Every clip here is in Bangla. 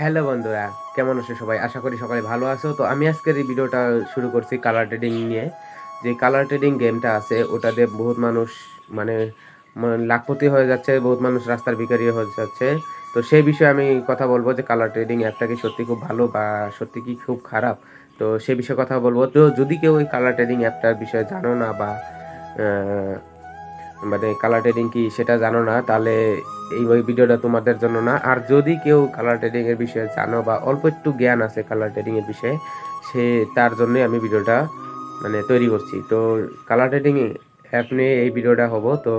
হ্যালো বন্ধুরা, কেমন আছো সবাই? আশা করি সবাই ভালো আছো। তো আমি আজকের এই ভিডিওটা শুরু করছি কালার ট্রেডিং নিয়ে। যে কালার ট্রেডিং গেমটা আছে ওটাতে বহুত মানুষ মানে লাখপতি হয়ে যাচ্ছে, বহুত মানুষ রাস্তার ভিখারি হয়ে যাচ্ছে। তো সেই বিষয়ে আমি কথা বলব যে কালার ট্রেডিং অ্যাপটা কি সত্যি খুব ভালো বা সত্যি কি খুব খারাপ? তো সে বিষয়ে কথা বলব। তো যদি কেউ ওই কালার ট্রেডিং অ্যাপটার বিষয়ে জানো না বা মানে কালার ট্রেডিং কি সেটা জানো না, তাহলে এই ভিডিওটা তোমাদের জন্য না। আর যদি কেউ কালার ট্রেডিং এর বিষয়ে জানো বা অল্প একটু জ্ঞান আছে কালার ট্রেডিং এর বিষয়ে, সে তার জন্যই আমি ভিডিওটা মানে তৈরি করছি। তো কালার ট্রেডিং অ্যাপ নিয়ে এই ভিডিওটা হব, তো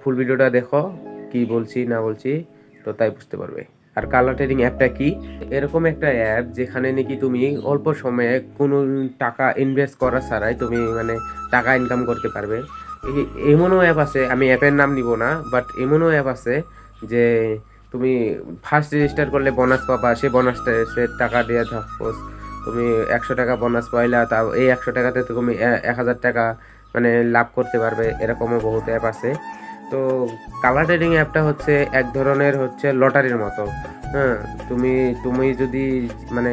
ফুল ভিডিওটা দেখো, কি বলছি না বলছি, তো তাই বুঝতে পারবে। আর কালার ট্রেডিং অ্যাপটা কি? এরকম একটা অ্যাপ যেখানে নাকি তুমি অল্প সময়ে কোনো টাকা ইনভেস্ট করা ছাড়াই তুমি মানে টাকা ইনকাম করতে পারবে। এমনও অ্যাপ আছে, আমি অ্যাপের নাম নিব না বাট এমনও অ্যাপ আছে যে তুমি ফার্স্ট রেজিস্টার করলে বোনাস পাবা সে বোনাসটা সে টাকা দেওয়া সাপোজ তুমি একশো টাকা বোনাস পাইলা তা এই একশো টাকাতে তুমি এক হাজার টাকা মানে লাভ করতে পারবে, এরকমও বহুত অ্যাপ আছে। তো কালার ট্রেডিং অ্যাপটা হচ্ছে এক ধরনের হচ্ছে লটারির মতো। হ্যাঁ তুমি তুমি যদি মানে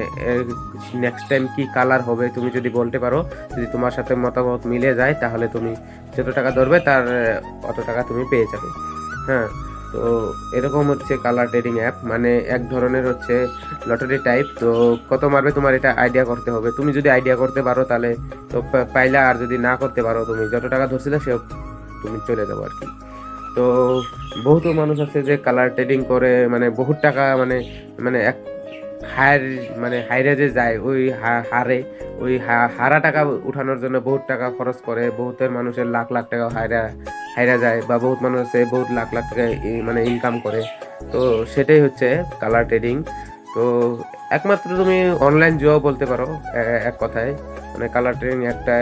নেক্সট টাইম কি কালার হবে তুমি যদি বলতে পারো, যদি তোমার সাথে মতামত মিলে যায়, তাহলে তুমি যত টাকা ধরবে তার, অত টাকা তুমি পেয়ে যাবে। হ্যাঁ তো এরকম হচ্ছে কালার ট্রেডিং অ্যাপ মানে এক ধরনের হচ্ছে লটারি টাইপ তো কত মারবে তোমার এটা আইডিয়া করতে হবে। তুমি যদি আইডিয়া করতে পারো তাহলে তো পাইলা আর যদি না করতে পারো তুমি, যত টাকা ধরছিলে সে তুমি চলে যাব আর কি। তো বহুত মানুষ আছে যে কালার ট্রেডিং করে মানে বহুত টাকা মানে মানে এক হায়ার মানে হাইরে যে যায় ওই হারে, ওই হারা টাকা উঠানোর জন্য বহুত টাকা খরচ করে, বহুতের মানুষের লাখ লাখ টাকা হাইরা হাইরা যায় বা বহুত মানুষ আছে বহুত লাখ লাখ টাকা মানে ইনকাম করে। তো সেটাই হচ্ছে কালার ট্রেডিং তো একমাত্র তুমি অনলাইন জুয়াও বলতে পারো এক কথায়। মানে কালার ট্রেডিং একটা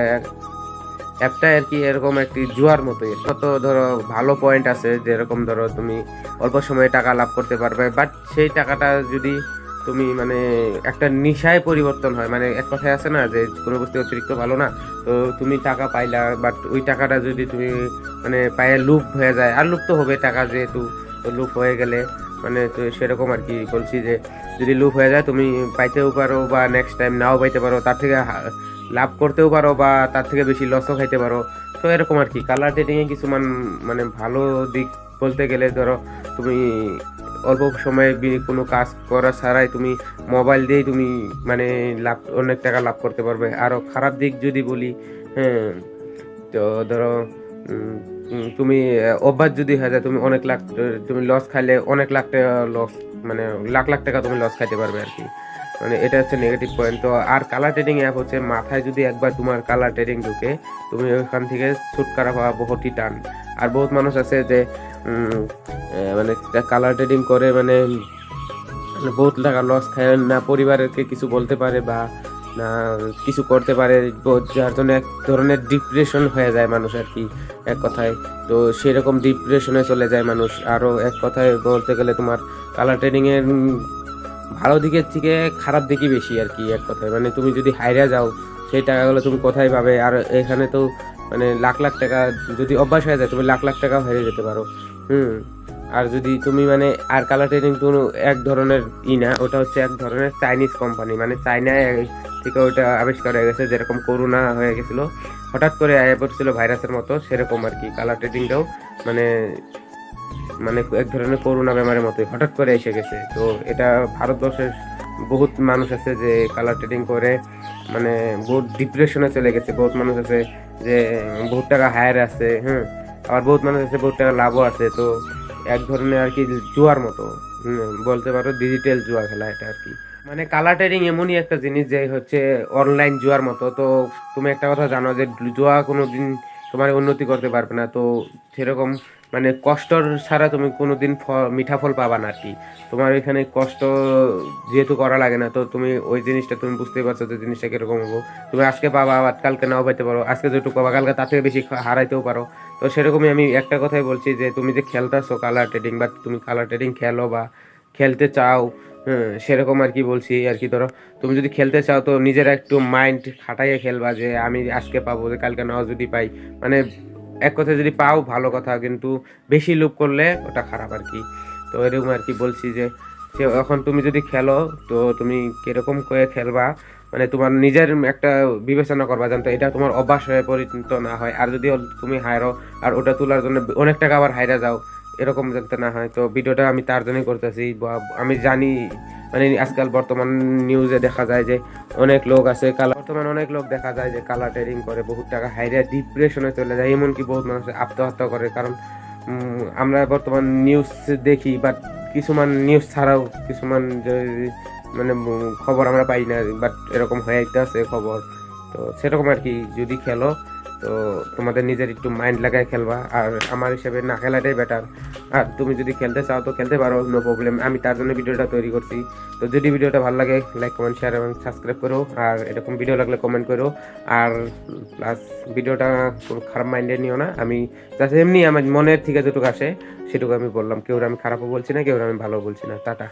অ্যাপটা আর কি এরকম একটি জুয়ার মতোই কত ধরো ভালো পয়েন্ট আছে, যেরকম ধরো তুমি অল্প সময়ে টাকা লাভ করতে পারবে বাট সেই টাকাটা যদি তুমি মানে একটা নিশায় পরিবর্তন হয় মানে এক কথায় আছে না যে কোনো বস্তু অতিরিক্ত ভালো না, তো তুমি টাকা পাইলা বাট ওই টাকাটা যদি তুমি মানে পায়ে লুপ হয়ে যায়, আর লুপ তো হবে টাকা যেহেতু তো লুপ হয়ে গেলে মানে তো সেরকম আর কি বলছি যে যদি লুপ হয়ে যায়, তুমি পাইতেও পারো বা নেক্সট টাইম নাও পাইতে পারো, তার থেকে লাভ করতেও পারো বা তার থেকে বেশি লসও খাইতে পারো। তো এরকম আর কি। কালার ট্রেডিংয়ে কিছু মান- মানে ভালো দিক বলতে গেলে ধরো, তুমি অল্প সময়ে কোনো কাজ করা ছাড়াই তুমি মোবাইল দিয়েই তুমি মানে লাভ, অনেক টাকা লাভ করতে পারবে। আরও খারাপ দিক যদি বলি হ্যাঁ তো ধরো তুমি অভ্যাস যদি হয়ে যায়, তুমি অনেক লাখ, তুমি লস খাইলে অনেক লাখ টাকা লস মানে লাখ লাখ টাকা তুমি লস খাইতে পারবে আর কি। মানে এটা হচ্ছে নেগেটিভ পয়েন্ট তো আর কালার ট্রেডিং অ্যাপ হচ্ছে মাথায় যদি একবার তোমার কালার ট্রেডিং ঢুকে, তুমি ওখান থেকে ছুটকারা হওয়া বহুতই টান। আর বহুত মানুষ আছে যে মানে কালার ট্রেডিং করে মানে মানে বহুত টাকা লস খায়। না পরিবারকে কিছু বলতে পারে বা, না কিছু করতে পারে যার জন্য এক ধরনের ডিপ্রেশন হয়ে যায় মানুষ আর কি, এক কথায়। তো সেরকম ডিপ্রেশনে চলে যায় মানুষ। আরও এক কথায় বলতে গেলে তোমার কালার ট্রেডিংয়ের ভালো দিকের থেকে খারাপ দিকই বেশি আর কি এক কথায়। মানে তুমি যদি হাইরা যাও, সেই টাকাগুলো তুমি কোথায় পাবে? আর এখানে তো মানে লাখ লাখ টাকা যদি অভ্যাস হয়ে যায়, তুমি লাখ লাখ টাকাও হেরে যেতে পারো। হুম। আর যদি তুমি মানে আর কালার ট্রেডিং কোনো এক ধরনের ই না, ওটা হচ্ছে এক ধরনের চাইনিজ কোম্পানি মানে চায়নায় থেকে ওটা আবিষ্কার হয়ে গেছে, যেরকম করোনা হয়ে গেছিল। হঠাৎ করে আয়া পড়ছিল ভাইরাসের মতো, সেরকম আর কি। কালার ট্রেডিংটাও মানে মানে এক ধরনের করোনা বেমারের মতোই, হঠাৎ করে এসে গেছে। তো এটা ভারতবর্ষের বহুত মানুষ আছে যে কালার ট্রেডিং করে মানে বহুত ডিপ্রেশনে চলে গেছে। বহুত মানুষ আছে যে বহুত টাকা হায়ার আছে হ্যাঁ আবার বহুত মানুষ আছে বহুত টাকা লাভও আছে। তো এক ধরনের আর কি জুয়ার মতো বলতে পারো ডিজিটাল জুয়া খেলা এটা আর কি। মানে কালার ট্রেডিং এমনই একটা জিনিস যে হচ্ছে অনলাইন জুয়ার মতো। তো তুমি একটা কথা জানো যে জুয়া কোনো দিন তোমার উন্নতি করতে পারবে না। তো সেরকম মানে কষ্টর ছাড়া তুমি কোনো দিন মিঠা ফল পাবা না আর কি। তোমার এখানে কষ্ট যেহেতু করা লাগে না, তো তুমি ওই জিনিসটা তুমি বুঝতেই পারছ যে জিনিসটা কীরকম হব। তুমি আজকে পাবা, আবার কালকে নাও পাইতে পারো, আজকে যেটুকু পাবা, কালকে তার থেকে বেশি হারাইতেও পারো। তো সেরকমই আমি একটা কথাই বলছি যে তুমি যে খেলতেছো কালার ট্রেডিং বা তুমি কালার ট্রেডিং খেলো বা খেলতে চাও হ্যাঁ সেরকম আর কি বলছি আর কি ধরো। তুমি যদি খেলতে চাও তো নিজের একটু মাইন্ড খাটাইয়ে খেলবা যে আমি আজকে পাবো, যে কালকে নাও যদি পাই। মানে এক কথা যদি পাও, ভালো কথা, কিন্তু বেশি লোভ করলে ওটা খারাপ আর কি। তো এরকম আর কি বলছি যে এখন তুমি যদি খেলো, তো তুমি কীরকম করে খেলবা? মানে তোমার নিজের একটা বিবেচনা করবা, জানতো, এটা তোমার অভ্যাস হয়ে পরিণত না হয়। আর যদি তুমি হায়রো, আর ওটা তোলার জন্য অনেক টাকা আবার হাইরা যাও, এরকম যাতে না হয়। তো ভিডিওটা আমি তার জন্যই করতেছি, বা আমি জানি মানে আজকাল বর্তমান নিউজে দেখা যায় যে অনেক লোক আছে কালা বর্তমান অনেক লোক দেখা যায় যে কালার ট্রেডিং করে, বহুত টাকা হাইরা ডিপ্রেশনে চলে যায়, এমনকি বহুত মানুষ আত্মহত্যা করে। কারণ আমরা বর্তমান নিউজ দেখি বাট কিছুমান নিউজ ছাড়াও কিছুমান মানে খবর আমরা পাই না বাট এরকম হয়ে আছে খবর। তো সেরকম আর কি, যদি খেলো তো তোমাদের নিজের একটু মাইন্ড লাগায় খেলবা। আর আমার হিসেবে না, খেলাটাই বেটার আর তুমি যদি খেলতে চাও তো খেলতে পারো নো প্রবলেম আমি তার জন্য ভিডিওটা তৈরি করছি। তো যদি ভিডিওটা ভালো লাগে লাইক কমেন্ট শেয়ার এবং সাবস্ক্রাইব করো। আর এরকম ভিডিও লাগলে কমেন্ট করো। আর প্লাস ভিডিওটা কোনো খারাপ মাইন্ডে নিও না। আমি জাস্ট এমনি আমার মনের থেকে যেটুকু আসে, সেটুকু আমি বললাম। কেউ আমি খারাপও বলছি না, কেউ আমি ভালো বলছি না। টাটা।